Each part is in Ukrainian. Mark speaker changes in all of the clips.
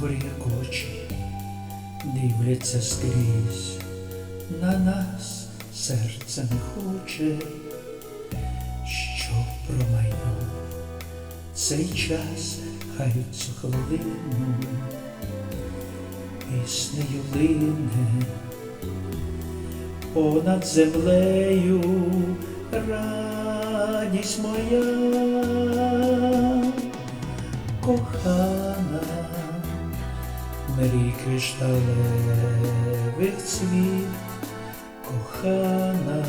Speaker 1: зорі як очі дивляться скрізь, на нас серце не хоче, що промайнув цей час, хай цю хвилину піснею лине. Понад землею радість моя. Кохана, мрій кришталевих цвіт, кохана,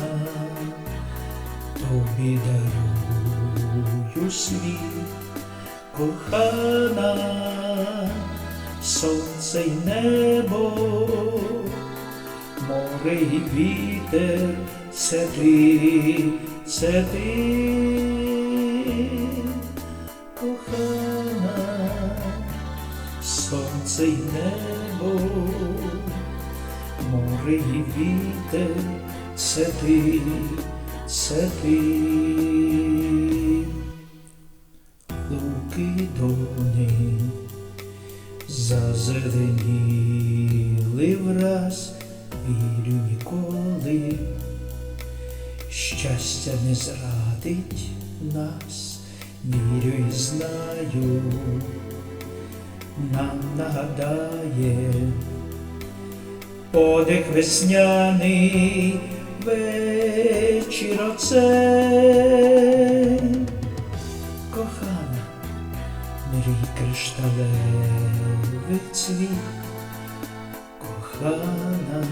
Speaker 1: тобі дарую світ, кохана, сонце й небо, море і вітер, це ти, це ти, кохана, сонце й небо, море і вітер, це ти, це ти. Луки дони зазеленіли враз, вірю ніколи, щастя не зрадить нас, вірю і знаю, нам нагадає. Подих весняний вечір оцей кохана, мрій кришталевих цвіт, кохана,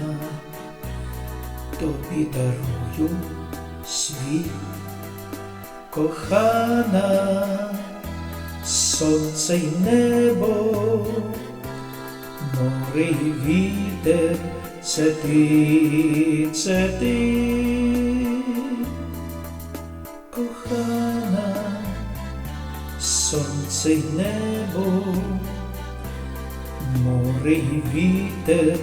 Speaker 1: тобі дарую світ, кохана, сонце й небо, море й вітер, це ти, це ти, кохана сонце й небо, море й вітер,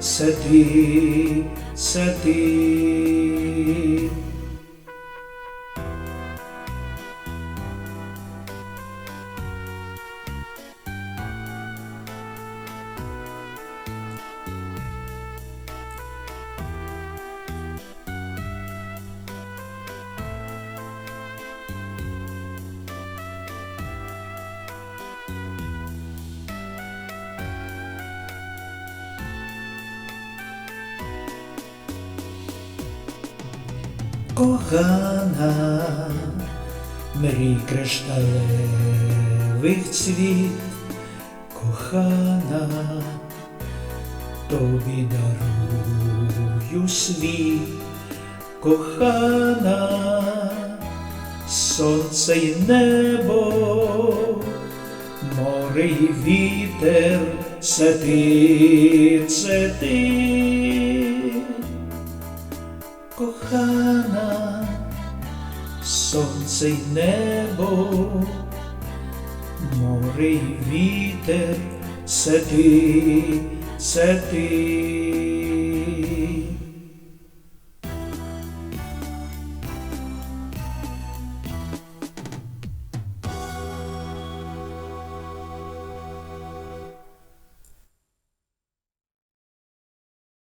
Speaker 1: це ти, це ти. Кохана, мрій кришталевих цвіт, кохана, тобі дарую світ, кохана, сонце й небо, море й вітер, це ти, це ти кохана, сонце й небо, море й вітер, це ти, це ти.